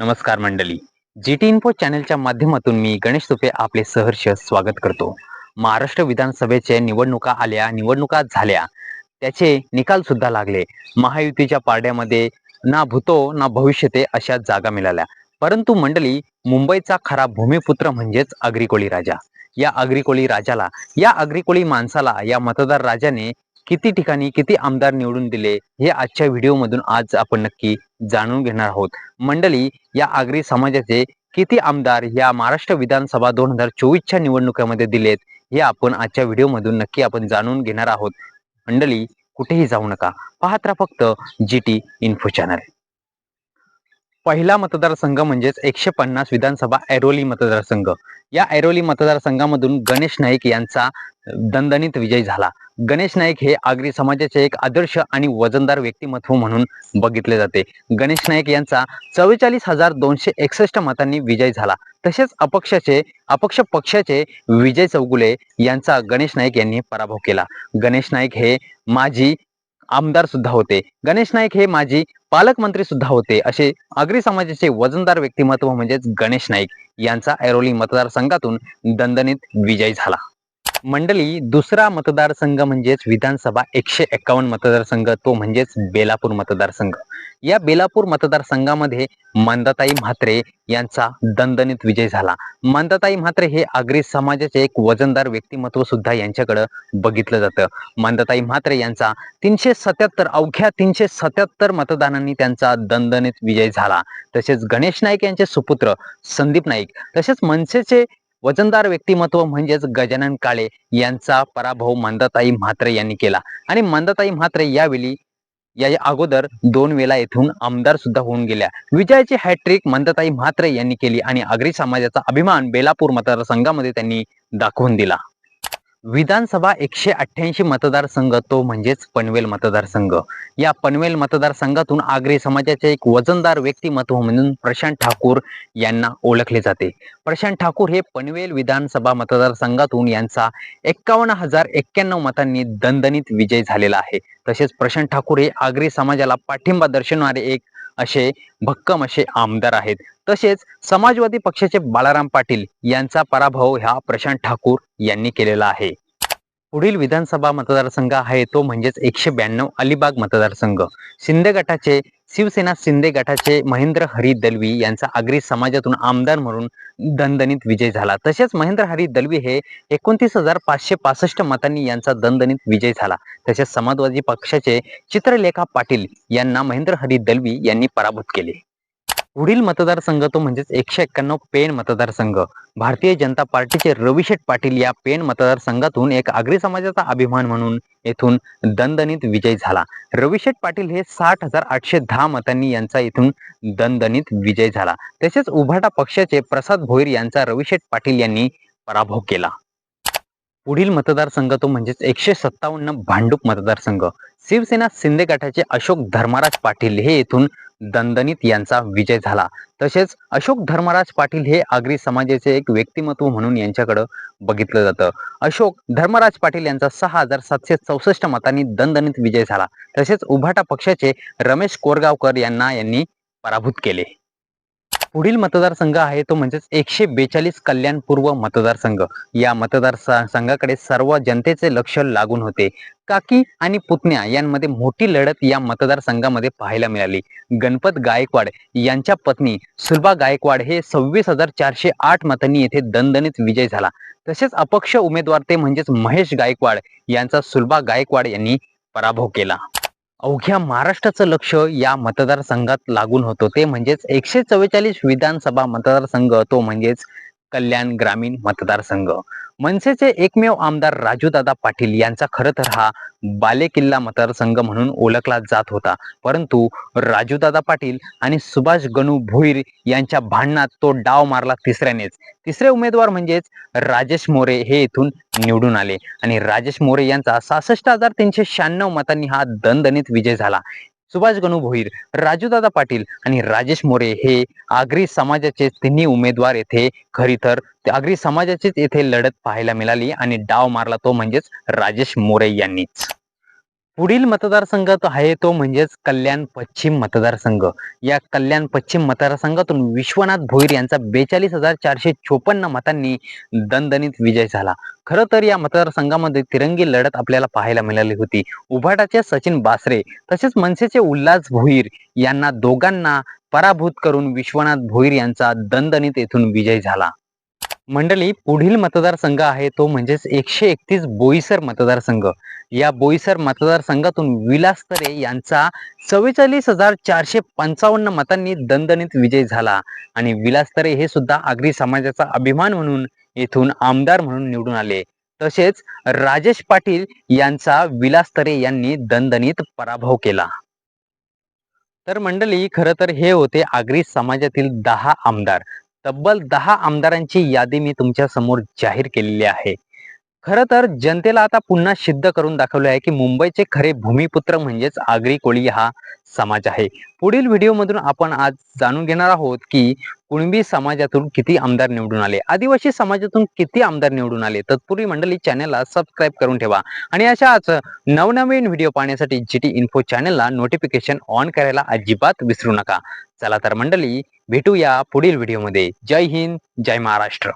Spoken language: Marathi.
नमस्कार मंडळी. जी टी इन्फो चॅनलच्या माध्यमातून मी गणेश तुपे आपले सहर्ष स्वागत करतो. महाराष्ट्र विधानसभेचे निवडणुका आल्या निवडणुका झाल्या. त्याचे निकाल सुद्धा लागले. महायुतीच्या पारड्यामध्ये ना भूतो ना भविष्यते अशा जागा मिळाल्या. परंतु मंडळी मुंबईचा खरा भूमिपुत्र म्हणजेच अग्रिकोळी राजा. या अग्रिकोळी राजाला या अग्रिकोळी माणसाला या मतदार राजाने किती ठिकाणी किती आमदार निवडून दिले हे आजच्या व्हिडिओमधून आज आपण नक्की जाणून घेणार आहोत. मंडळी या आगरी समाजाचे किती आमदार या महाराष्ट्र विधानसभा दोन हजार चोवीसच्या निवडणुकीमध्ये दिलेत हे आपण आजच्या व्हिडिओमधून नक्की आपण जाणून घेणार आहोत. मंडळी कुठेही जाऊ नका. पाहत राहा फक्त जी टी इन्फो चॅनल पहिला मतदारसंघ म्हणजेच एकशे पन्नास विधानसभा ऐरोली मतदारसंघ. या ऐरोली मतदारसंघामधून गणेश नाईक यांचा दणदणीत विजय झाला. गणेश नाईक हे आगरी समाजाचे एक आदर्श आणि वजनदार व्यक्तिमत्व म्हणून बघितले जाते. गणेश नाईक यांचा चव्वेचाळीस हजार दोनशे एकसष्ट मतांनी विजय झाला. तसेच अपक्षाचे अपक्ष पक्षाचे विजय चौगुले यांचा गणेश नाईक यांनी पराभव केला. गणेश नाईक हे माजी आमदार सुद्धा होते. गणेश नाईक हे माजी पालकमंत्री सुद्धा होते. असे आगरी समाजाचे वजनदार व्यक्तिमत्व म्हणजेच गणेश नाईक यांचा ऐरोली मतदारसंघातून दणदणीत विजय झाला. मंडळी दुसरा मतदारसंघ म्हणजेच विधानसभा एकशे एक्कावन्न मतदारसंघ तो म्हणजेच बेलापूर मतदारसंघ. या बेलापूर मतदारसंघामध्ये मंदाताई म्हात्रे यांचा दणदणीत विजय झाला. मंदाताई म्हात्रे हे आगरी समाजाचे एक वजनदार व्यक्तिमत्व सुद्धा यांच्याकडे बघितलं जातं. मंदाताई म्हात्रे यांचा तीनशे सत्याहत्तर अवघ्या तीनशे सत्याहत्तर मतदानांनी त्यांचा दणदणीत विजय झाला. तसेच गणेश नाईक यांचे सुपुत्र संदीप नाईक तसेच मनसेचे वजनदार व्यक्तिमत्व म्हणजेच गजानन काळे यांचा पराभव मंदाताई म्हात्रे यांनी केला. आणि मंदाताई म्हात्रे यावेळी या अगोदर दोन वेळा येथून आमदार सुद्धा होऊन गेल्या. विजयाची हॅट्रिक मंदाताई म्हात्रे यांनी केली आणि आगरी समाजाचा अभिमान बेलापूर मतदारसंघामध्ये त्यांनी दाखवून दिला. विधानसभा एकशे अठ्ठ्याऐंशी मतदारसंघ तो म्हणजेच पनवेल मतदारसंघ. या पनवेल मतदारसंघातून आगरी समाजाचे एक वजनदार व्यक्तिमत्व म्हणून प्रशांत ठाकूर यांना ओळखले जाते. प्रशांत ठाकूर हे पनवेल विधानसभा मतदारसंघातून यांचा एक्कावन्न हजार एक्क्याण्णव मतांनी दणदणीत विजय झालेला आहे. तसेच प्रशांत ठाकूर हे आगरी समाजाला पाठिंबा दर्शवणारे एक असे भक्कम असे आमदार आहेत. तसेच समाजवादी पक्षाचे बाळाराम पाटील यांचा पराभव ह्या प्रशांत ठाकूर यांनी केलेला आहे. पुढील विधानसभा मतदारसंघ आहे तो म्हणजेच एकशे ब्याण्णव अलिबाग मतदारसंघ. शिंदे गटाचे शिवसेना शिंदे गटाचे महेंद्र हरी दलवी यांचा आगरी समाजातून आमदार म्हणून दणदणीत विजय झाला. तसेच महेंद्र हरी दलवी हे एकोणतीस हजार पाचशे पासष्ट मतांनी यांचा दणदणीत विजय झाला. तसेच समाजवादी पक्षाचे चित्रलेखा पाटील यांना महेंद्र हरी दलवी यांनी पराभूत केले. पुढील मतदारसंघ तो म्हणजेच एकशे एक्क्याण्णव पेन मतदारसंघ. भारतीय जनता पार्टीचे रविशेठ पाटील या पेन मतदारसंघातून एक आगरी समाजाचा अभिमान म्हणून येथून दणदणीत विजय झाला. रविशेठ पाटील हे साठ हजार आठशे दहा मतांनी यांचा येथून दणदणीत विजय झाला. तसेच उभाटा पक्षाचे प्रसाद भोईर यांचा रविशेठ पाटील यांनी पराभव केला. पुढील मतदारसंघ तो म्हणजेच एकशे सत्तावन्न भांडूप मतदारसंघ. शिवसेना शिंदे गटाचे अशोक धर्मराज पाटील हे येथून दणदणीत यांचा विजय झाला. तसेच अशोक धर्मराज पाटील हे आगरी समाजाचे एक व्यक्तिमत्व म्हणून यांच्याकडं बघितलं जातं. अशोक धर्मराज पाटील यांचा सहा हजार सातशे चौसष्ट मतांनी दणदणीत विजय झाला. तसेच उभाटा पक्षाचे रमेश कोरगावकर यांना यांनी पराभूत केले. पुढील मतदारसंघ आहे तो म्हणजेच एकशे बेचाळीस कल्याण पूर्व मतदारसंघ. या मतदार संघाकडे सर्व जनतेचे लक्ष लागून होते. काकी आणि पुतण्या यांमध्ये मोठी लढत या मतदारसंघामध्ये पाहायला मिळाली. गणपत गायकवाड यांच्या पत्नी सुलभा गायकवाड हे सव्वीस हजार चारशे आठ मतांनी येथे दणदणीत विजय झाला. तसेच अपक्ष उमेदवार ते म्हणजेच महेश गायकवाड यांचा सुलभा गायकवाड यांनी पराभव केला. अवघ्या महाराष्ट्राचं लक्ष या मतदारसंघात लागून होतं. ते म्हणजेच एकशे चव्वेचाळीस विधानसभा मतदारसंघ तो म्हणजेच कल्याण ग्रामीण मतदारसंघ. मनसेचे एकमेव आमदार राजूदादा पाटील यांचा खरं तर हा बालेकिल्ला मतदारसंघ म्हणून ओळखला जात होता. परंतु राजूदादा पाटील आणि सुभाष गणू भोईर यांच्या भांडणात तो डाव मारला तिसऱ्यानेच. तिसरे उमेदवार म्हणजेच राजेश मोरे हे इथून निवडून आले. आणि राजेश मोरे यांचा सहासष्ट हजार तीनशे शहाण्णव मतांनी हा दणदणीत विजय झाला. सुभाष गणू भोईर राजूदादा पाटील आणि राजेश मोरे हे आगरी समाजाचे तिन्ही उमेदवार येथे खरी तर आगरी समाजाचीच येथे लढत पाहायला मिळाली आणि डाव मारला तो म्हणजेच राजेश मोरे यांनीच. पुढील मतदारसंघ तो आहे तो म्हणजेच कल्याण पश्चिम मतदारसंघ. या कल्याण पश्चिम मतदारसंघातून विश्वनाथ भोईर यांचा बेचाळीस हजार चारशे चोपन्न मतांनी दणदणीत विजय झाला. खरं तर या मतदारसंघामध्ये तिरंगी लढत आपल्याला पाहायला मिळाली होती. उभाटाचे सचिन बासरे तसेच मनसेचे उल्हास भोईर यांना दोघांना पराभूत करून विश्वनाथ भोईर यांचा दणदणीत येथून विजय झाला. मंडळी पुढील मतदारसंघ आहे तो म्हणजेच एकशे एकतीस बोईसर मतदारसंघ. या बोईसर मतदारसंघातून विलास तरे यांचा चव्वेचाळीस हजार चारशे पंचावन्न मतांनी दणदणीत विजय झाला. आणि विलास तरे हे सुद्धा आगरी समाजाचा अभिमान म्हणून येथून आमदार म्हणून निवडून आले. तसेच राजेश पाटील यांचा विलास तरे यांनी दणदणीत पराभव केला. तर मंडळी खरं तर हे होते आगरी समाजातील दहा आमदार. तब्बल दहा आमदारांची यादी मी तुमच्यासमोर जाहीर केलेली आहे. खरं तर जनतेला आता पुन्हा सिद्ध करून दाखवले आहे की मुंबईचे खरे भूमिपुत्र म्हणजेच आगरी कोळी हा समाज आहे. पुढील व्हिडिओमधून आपण आज जाणून घेणार आहोत की कुणबी समाजातून किती आमदार निवडून आले आदिवासी समाजातून किती आमदार निवडून आले तत्पूर्वी मंडळी चॅनलला सबस्क्राईब करून ठेवा. आणि अशाच नवनवीन व्हिडिओ पाहण्यासाठी जी टी इन्फो चॅनलला नोटिफिकेशन ऑन करायला अजिबात विसरू नका. चला तर मंडळी भेटूया पुढील व्हिडिओमध्ये. जय हिंद जय महाराष्ट्र.